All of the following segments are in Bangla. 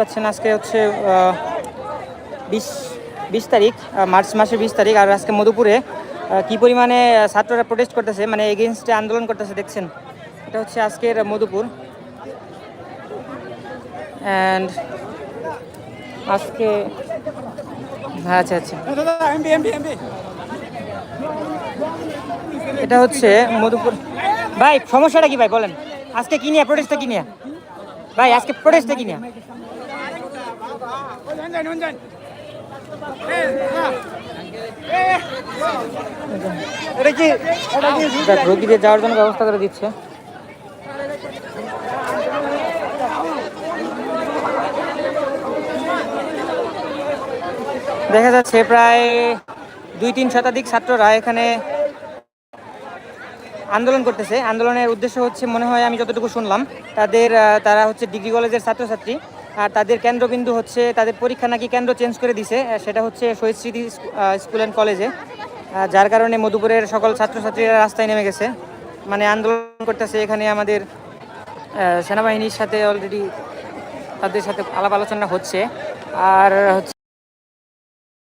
পাচ্ছেন আজকে হচ্ছে বিশ বিশ তারিখ মার্চ মাসের বিশ তারিখ। আর আজকে মধুপুরে কি পরিমাণে ছাত্ররা প্রোটেস্ট করতেছে মানে এগেনস্টে আন্দোলন করতেছে দেখছেন? এটা হচ্ছে আজকের মধুপুর। অ্যান্ড আজকে হ্যাঁ আচ্ছা আচ্ছা। এটা হচ্ছে মধুপুর ভাই সমস্যাটা কি ভাই বলেন। আজকে কি নিয়ে প্রোটেস্টটা কি নিয়ে? ভাই আজকে প্রোটেস্টটা কি নিয়ে? রোগীদের যাওয়ার জন্য ব্যবস্থা করে দিচ্ছে। দেখা যাচ্ছে প্রায় দুই তিন শতাধিক ছাত্ররা এখানে আন্দোলন করতেছে। আন্দোলনের উদ্দেশ্য হচ্ছে, মনে হয় আমি যতটুকু শুনলাম, তাদের তারা হচ্ছে ডিগ্রি কলেজের ছাত্রছাত্রী। আর তাদের কেন্দ্রবিন্দু হচ্ছে, তাদের পরীক্ষা নাকি কেন্দ্র চেঞ্জ করে দিছে সেটা হচ্ছে শহীদ স্মৃতি স্কুল অ্যান্ড কলেজে। যার কারণে মধুপুরের সকল ছাত্রছাত্রীরা রাস্তায় নেমে গেছে। মানে আন্দোলন করতেছে এখানে আমাদের সেনাবাহিনীর সাথে অলরেডি তাদের সাথে আলাপ আলোচনা হচ্ছে। আর হচ্ছে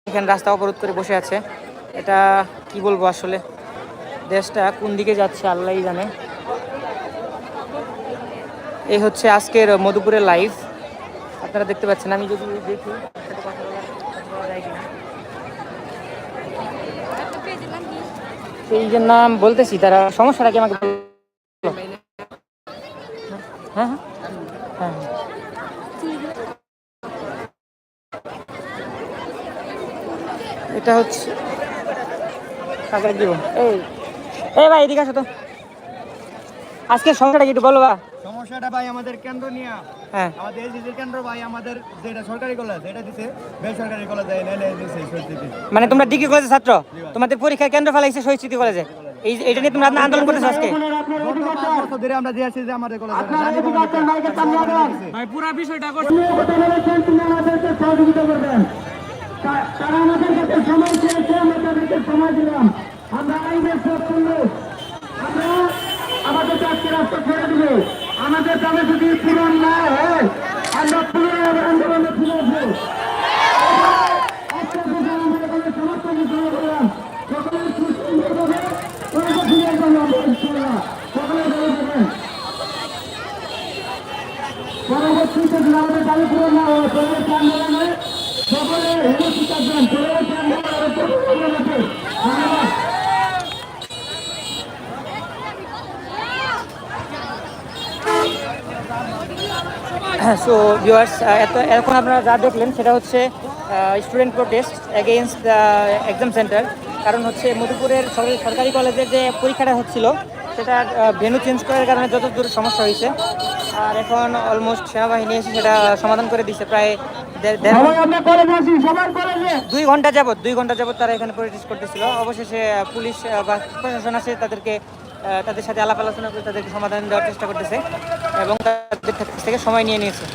এখানে রাস্তা অবরোধ করে বসে আছে। এটা কি বলব আসলে? দেশটা কোন দিকে যাচ্ছে আল্লাহই জানে। এই হচ্ছে আজকের মধুপুরের লাইভ আপনারা দেখতে পাচ্ছেন, আমি যদি দেখি কথা বলা- যায় কিনা। সেই যে নাম বলতেছি, তারা সমস্যাটা কি আমাকে হ্যাঁ হ্যাঁ। এটা হচ্ছে কাকে দিব এই এই ভাই, এদিকে আসো তো। আজকে সমস্যাটা কি একটু বলো বা। সমস্যাটা ভাই আমাদের কেন্দ্র নিয়ে। হ্যাঁ। আমাদের এলজিসির কেন্দ্র ভাই আমাদের যেটা সরকারি কলেজ এটা দিছে বেসরকারি কলেজ মানে তোমরা ডিগ্রি কলেজের ছাত্র? তোমাদের পরীক্ষার কেন্দ্র ফেলাইছে শহীদ স্মৃতি কলেজে। এই এটা নিয়ে তোমরা আন্দোলন করতেছো আজকে? ধরে আমরা দিয়ে আসছি যে আমাদের কলেজ ভাই পুরো বিষয়টা সহযোগিতা করবেন। তারা আমাদের কাছে সময় চেয়েছে আমরা তাদেরকে সময় দিলাম আমরা আইনের পক্ষে লোক। আমরা আমাদের চারটি রাস্তা ছেড়ে দিব আমাদের দাবি যদি পূরণ না হয়, আমরা পুনরায় আন্দোলনে ফিরে আসব পরবর্তীতে যদি আমাদের দাবি পূরণ না হয় পরবর্তী আন্দোলনে সকলে হেমন্ত থাকবেন পরবর্তী আন্দোলনে সো ভিউয়ার্স এত এখন আপনারা যা দেখলেন সেটা হচ্ছে student protest against the exam centre কারণ হচ্ছে মধুপুরের সরকারি কলেজের যে পরীক্ষাটা হচ্ছিল সেটা ভেনু চেঞ্জ করার কারণে যত দূর সমস্যা হয়েছে আর এখন অলমোস্ট সেনাবাহিনী এসে সেটা সমাধান করে দিচ্ছে প্রায় দুই ঘণ্টা যাবত দুই ঘণ্টা যাবত তারা এখানে প্রোটেস্ট করতেছিল। অবশেষে পুলিশ বা প্রশাসন আসে তাদেরকে তাদের সাথে আলাপ আলোচনা করে তাদেরকে সমাধান দেওয়ার চেষ্টা করতেছে এবং তাদের থেকে সময় নিয়ে নিয়েছে।